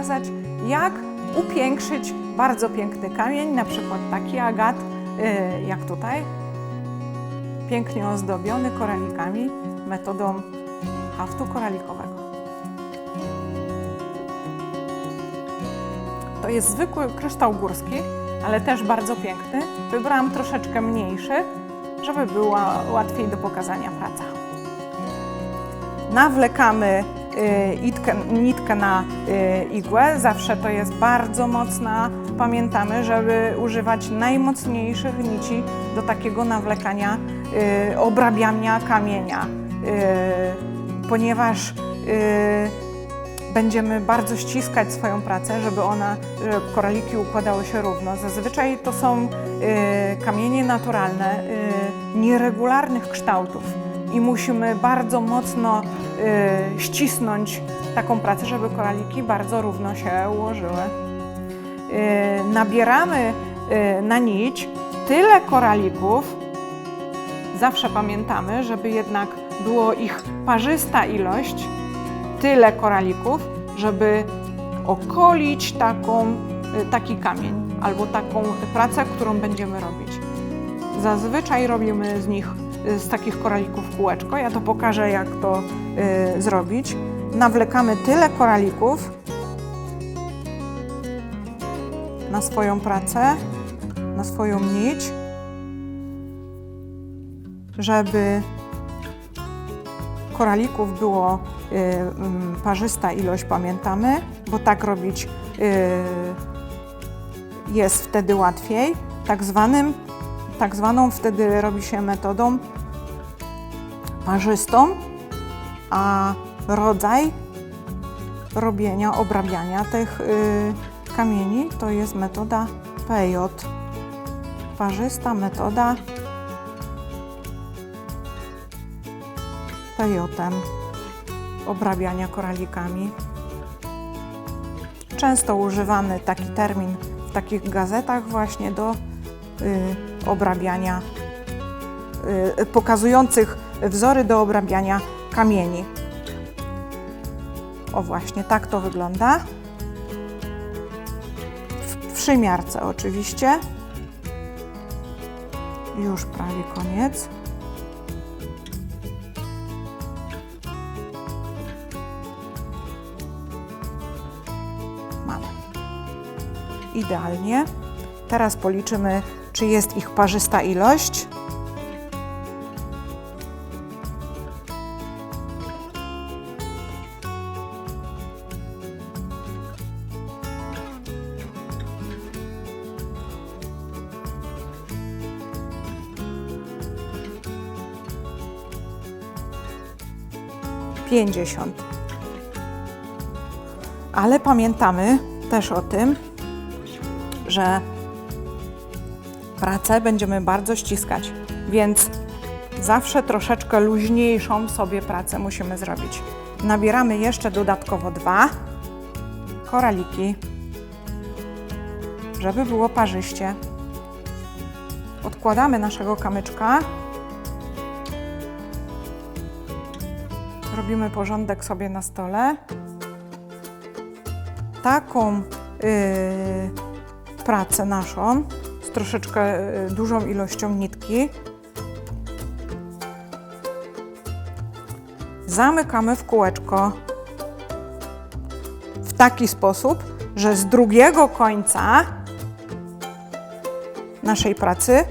pokazać, jak upiększyć bardzo piękny kamień, na przykład taki agat, y, jak tutaj, pięknie ozdobiony koralikami metodą haftu koralikowego. To jest zwykły kryształ górski, ale też bardzo piękny. Wybrałam troszeczkę mniejszy, żeby była łatwiej do pokazania praca. Nawlekamy itkę, nitkę na y, igłę, zawsze to jest bardzo mocna. Pamiętamy, żeby używać najmocniejszych nici do takiego nawlekania, y, obrabiania kamienia, y, ponieważ y, będziemy bardzo ściskać swoją pracę, żeby ona, żeby koraliki układały się równo. Zazwyczaj to są y, kamienie naturalne, y, nieregularnych kształtów i musimy bardzo mocno y, ścisnąć taką pracę, żeby koraliki bardzo równo się ułożyły. Y, nabieramy y, na nić tyle koralików, zawsze pamiętamy, żeby jednak było ich parzysta ilość, tyle koralików, żeby okolić taką, y, taki kamień albo taką pracę, którą będziemy robić. Zazwyczaj robimy z nich, z takich koralików kółeczko. Ja to pokażę, jak to y, zrobić. Nawlekamy tyle koralików na swoją pracę, na swoją nić, żeby koralików było y, mm, parzysta ilość, pamiętamy, bo tak robić y, jest wtedy łatwiej. Tak, zwanym, tak zwaną wtedy robi się metodą parzystą, a rodzaj robienia, obrabiania tych y, kamieni to jest metoda PJ. Parzysta metoda pejotem obrabiania koralikami. Często używany taki termin w takich gazetach właśnie do y, obrabiania, y, pokazujących wzory do obrabiania kamieni. O właśnie, tak to wygląda. W przymiarce oczywiście. Już prawie koniec. Mamy. Idealnie. Teraz policzymy, czy jest ich parzysta ilość. Pięćdziesiąt. Ale pamiętamy też o tym, że pracę będziemy bardzo ściskać, więc zawsze troszeczkę luźniejszą sobie pracę musimy zrobić. Nabieramy jeszcze dodatkowo dwa koraliki, żeby było parzyście. Odkładamy naszego kamyczka. Robimy porządek sobie na stole taką y, pracę naszą troszeczkę y, dużą ilością nitki zamykamy w kółeczko w taki sposób, że z drugiego końca naszej pracy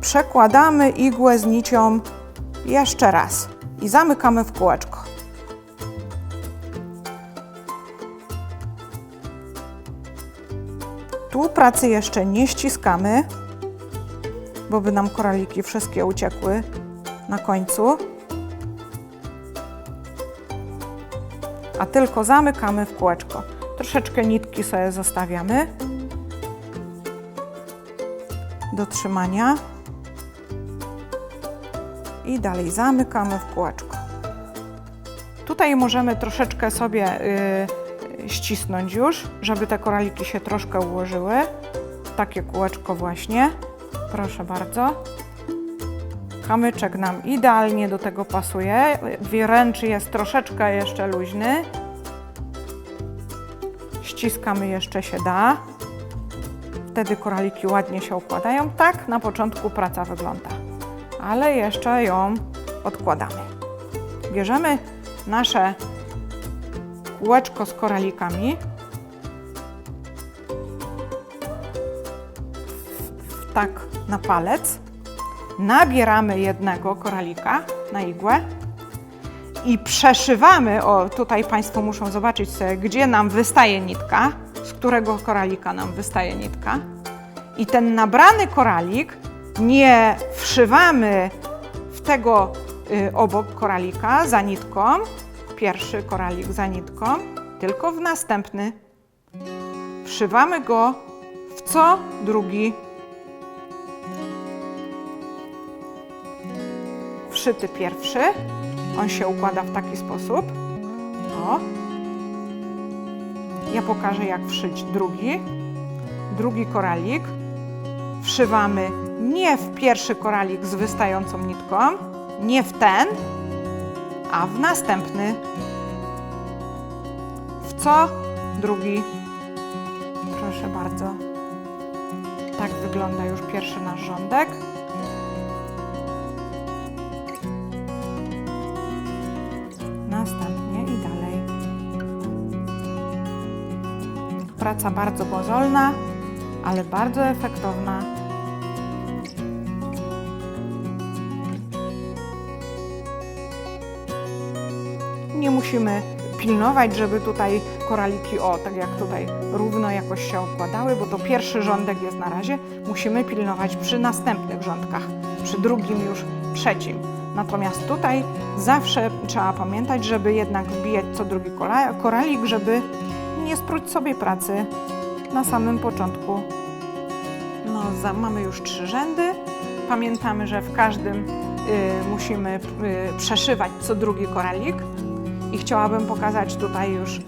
przekładamy igłę z nicią jeszcze raz i zamykamy w kółeczko. Tu pracy jeszcze nie ściskamy, bo by nam koraliki wszystkie uciekły na końcu. A tylko zamykamy w kółeczko. Troszeczkę nitki sobie zostawiamy do trzymania. I dalej zamykamy w kółeczko. Tutaj możemy troszeczkę sobie y, ścisnąć już, żeby te koraliki się troszkę ułożyły. Takie kółeczko właśnie. Proszę bardzo. Kamyczek nam idealnie do tego pasuje. Wręcz jest troszeczkę jeszcze luźny. Ściskamy jeszcze się da. Wtedy koraliki ładnie się układają. Tak na początku praca wygląda, ale jeszcze ją odkładamy. Bierzemy nasze kółeczko z koralikami. Tak na palec. Nabieramy jednego koralika na igłę i przeszywamy. O, tutaj Państwo muszą zobaczyć sobie, gdzie nam wystaje nitka, z którego koralika nam wystaje nitka. I ten nabrany koralik nie wszywamy w tego y, obok koralika za nitką, pierwszy koralik za nitką, tylko w następny. Wszywamy go w co drugi. Wszyty pierwszy, on się układa w taki sposób. O. Ja pokażę, jak wszyć drugi. Drugi koralik. Wszywamy nie w pierwszy koralik z wystającą nitką, nie w ten, a w następny. W co drugi. Proszę bardzo. Tak wygląda już pierwszy nasz rządek. Następnie i dalej. Praca bardzo mozolna, ale bardzo efektowna. Musimy pilnować, żeby tutaj koraliki, o, tak jak tutaj, równo jakoś się układały, bo to pierwszy rządek jest na razie. Musimy pilnować przy następnych rządkach, przy drugim już trzecim. Natomiast tutaj zawsze trzeba pamiętać, żeby jednak wbijać co drugi koralik, żeby nie spróć sobie pracy na samym początku. No, za, mamy już trzy rzędy. Pamiętamy, że w każdym y, musimy y, przeszywać co drugi koralik. I chciałabym pokazać tutaj już, y,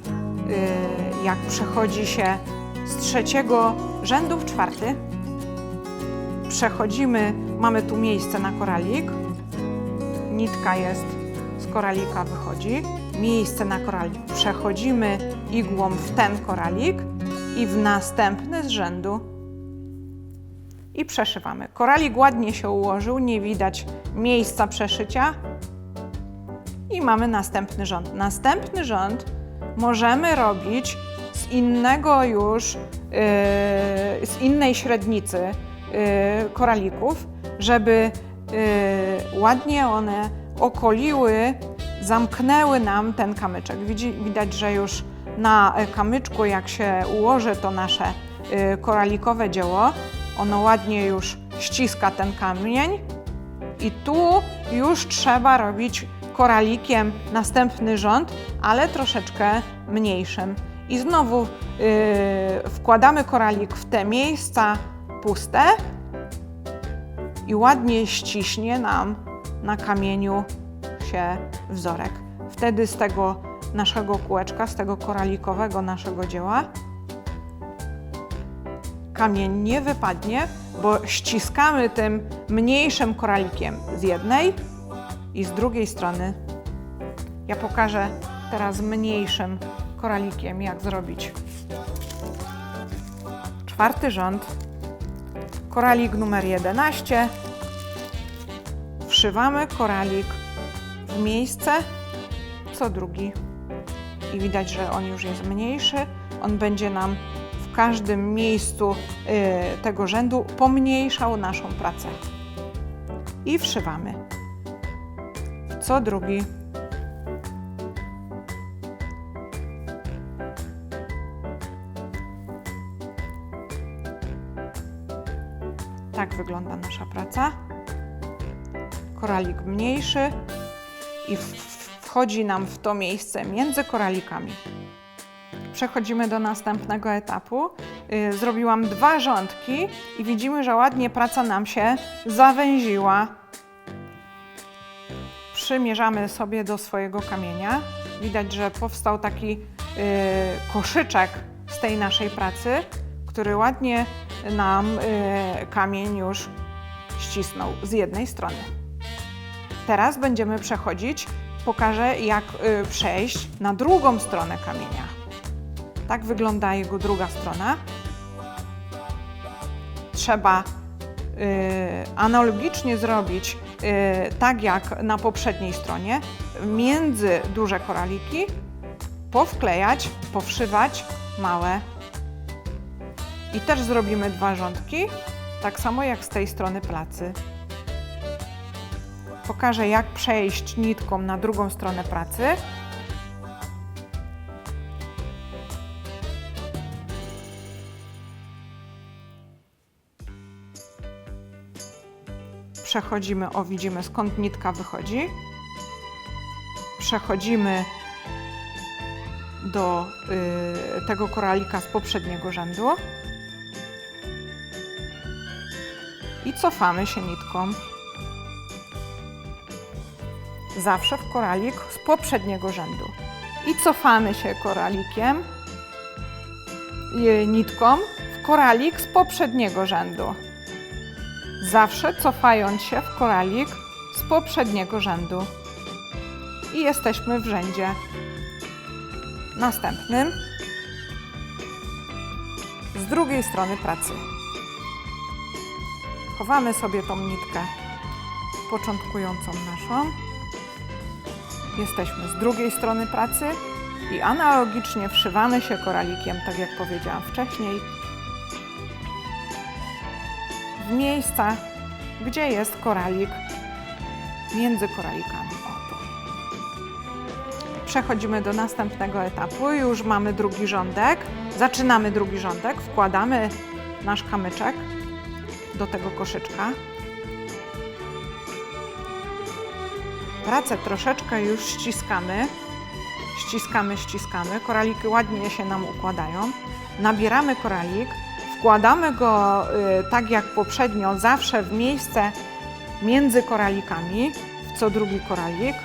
jak przechodzi się z trzeciego rzędu w czwarty. Przechodzimy, mamy tu miejsce na koralik. Nitka jest z koralika, wychodzi. Miejsce na koralik. Przechodzimy igłą w ten koralik i w następny z rzędu i przeszywamy. Koralik ładnie się ułożył, nie widać miejsca przeszycia i mamy następny rząd. Następny rząd możemy robić z innego już, yy, z innej średnicy yy, koralików, żeby yy, ładnie one okoliły, zamknęły nam ten kamyczek. Widzi, widać, że już na e, kamyczku, jak się ułoży to nasze y, koralikowe dzieło, ono ładnie już ściska ten kamień i tu już trzeba robić koralikiem następny rząd, ale troszeczkę mniejszym. I znowu yy, wkładamy koralik w te miejsca puste i ładnie ściśnie nam na kamieniu się wzorek. Wtedy z tego naszego kółeczka, z tego koralikowego naszego dzieła kamień nie wypadnie, bo ściskamy tym mniejszym koralikiem z jednej i z drugiej strony. Ja pokażę teraz mniejszym koralikiem, jak zrobić. Czwarty rząd. Koralik numer 11. Wszywamy koralik w miejsce co drugi. I widać, że on już jest mniejszy. On będzie nam w każdym miejscu y, tego rzędu pomniejszał naszą pracę. I wszywamy. Co drugi. Tak wygląda nasza praca. Koralik mniejszy i wchodzi nam w to miejsce między koralikami. Przechodzimy do następnego etapu. Y, Zrobiłam dwa rządki i widzimy, że ładnie praca nam się zawęziła. Przymierzamy sobie do swojego kamienia. Widać, że powstał taki y, koszyczek z tej naszej pracy, który ładnie nam y, kamień już ścisnął z jednej strony. Teraz będziemy przechodzić, pokażę jak y, przejść na drugą stronę kamienia. Tak wygląda jego druga strona. Trzeba analogicznie zrobić tak jak na poprzedniej stronie. Między duże koraliki powklejać, powszywać małe. I też zrobimy dwa rządki, tak samo jak z tej strony pracy. Pokażę jak przejść nitką na drugą stronę pracy. Przechodzimy, o widzimy skąd nitka wychodzi. Przechodzimy do y, tego koralika z poprzedniego rzędu. I cofamy się nitką. Zawsze w koralik z poprzedniego rzędu. I cofamy się koralikiem, y, nitką w koralik z poprzedniego rzędu. Zawsze cofając się w koralik z poprzedniego rzędu. I jesteśmy w rzędzie następnym z drugiej strony pracy. Chowamy sobie tą nitkę początkującą naszą. Jesteśmy z drugiej strony pracy i analogicznie wszywamy się koralikiem, tak jak powiedziałam wcześniej, w miejsca, gdzie jest koralik między koralikami. O, tu. Przechodzimy do następnego etapu. Już mamy drugi rządek. Zaczynamy drugi rządek. Wkładamy nasz kamyczek do tego koszyczka. Pracę troszeczkę już ściskamy. Ściskamy, ściskamy. Koraliki ładnie się nam układają. Nabieramy koralik, wkładamy go y, tak jak poprzednio, zawsze w miejsce między koralikami, w co drugi koralik,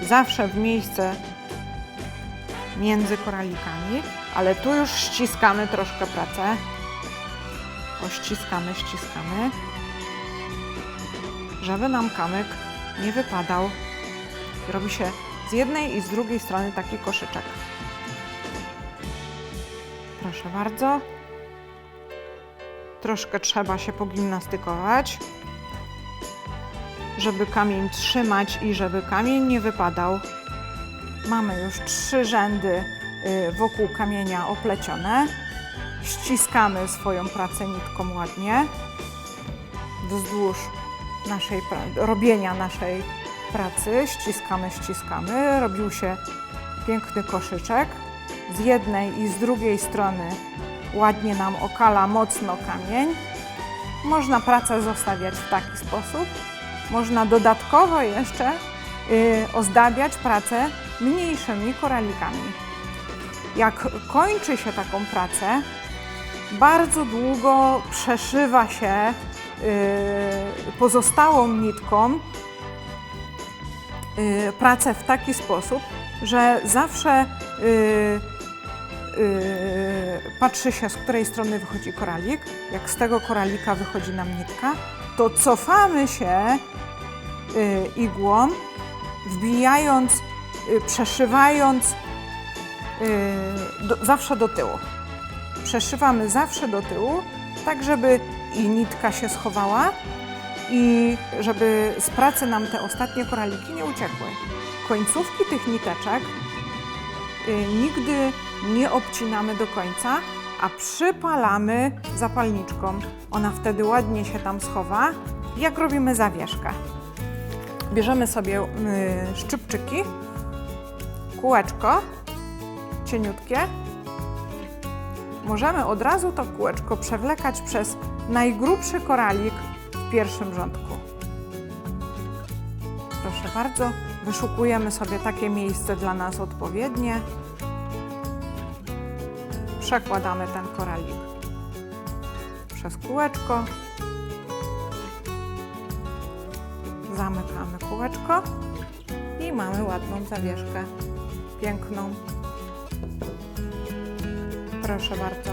zawsze w miejsce między koralikami, ale tu już ściskamy troszkę pracę. O, ściskamy, ściskamy, żeby nam kamyk nie wypadał. Robi się z jednej i z drugiej strony taki koszyczek. Proszę bardzo. Troszkę trzeba się pogimnastykować, żeby kamień trzymać i żeby kamień nie wypadał. Mamy już trzy rzędy y, wokół kamienia oplecione. Ściskamy swoją pracę nitką ładnie wzdłuż naszej robienia naszej pracy. Ściskamy, ściskamy. Robił się piękny koszyczek. Z jednej i z drugiej strony ładnie nam okala mocno kamień. Można pracę zostawiać w taki sposób. Można dodatkowo jeszcze y, ozdabiać pracę mniejszymi koralikami. Jak kończy się taką pracę, bardzo długo przeszywa się y, pozostałą nitką y, pracę w taki sposób, że zawsze patrzy się, z której strony wychodzi koralik. Jak z tego koralika wychodzi nam nitka, to cofamy się y, igłą, wbijając, y, przeszywając y, do, zawsze do tyłu. Przeszywamy zawsze do tyłu, tak żeby i nitka się schowała i żeby z pracy nam te ostatnie koraliki nie uciekły. Końcówki tych niteczek y, nigdy nie obcinamy do końca, a przypalamy zapalniczką. Ona wtedy ładnie się tam schowa, jak robimy zawieszkę. Bierzemy sobie y, szczypczyki, kółeczko cieniutkie. Możemy od razu to kółeczko przewlekać przez najgrubszy koralik w pierwszym rządku. Proszę bardzo, wyszukujemy sobie takie miejsce dla nas odpowiednie. Przekładamy ten koralik przez kółeczko. Zamykamy kółeczko i mamy ładną zawieszkę. Piękną. Proszę bardzo.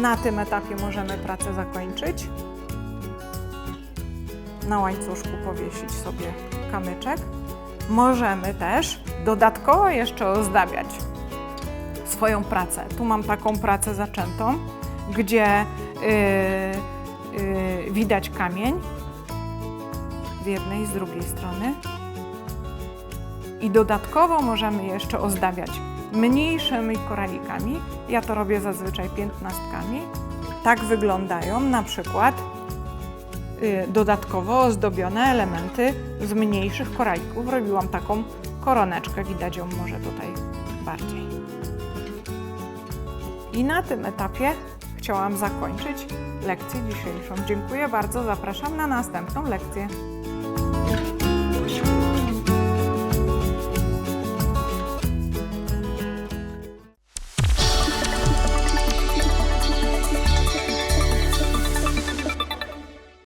Na tym etapie możemy pracę zakończyć. Na łańcuszku powiesić sobie kamyczek. Możemy też dodatkowo jeszcze ozdabiać swoją pracę. Tu mam taką pracę zaczętą, gdzie yy, yy, widać kamień z jednej i z drugiej strony. I dodatkowo możemy jeszcze ozdabiać mniejszymi koralikami. Ja to robię zazwyczaj piętnastkami. Tak wyglądają na przykład dodatkowo ozdobione elementy z mniejszych koralików. Robiłam taką koroneczkę, widać ją może tutaj bardziej. I na tym etapie chciałam zakończyć lekcję dzisiejszą. Dziękuję bardzo, zapraszam na następną lekcję.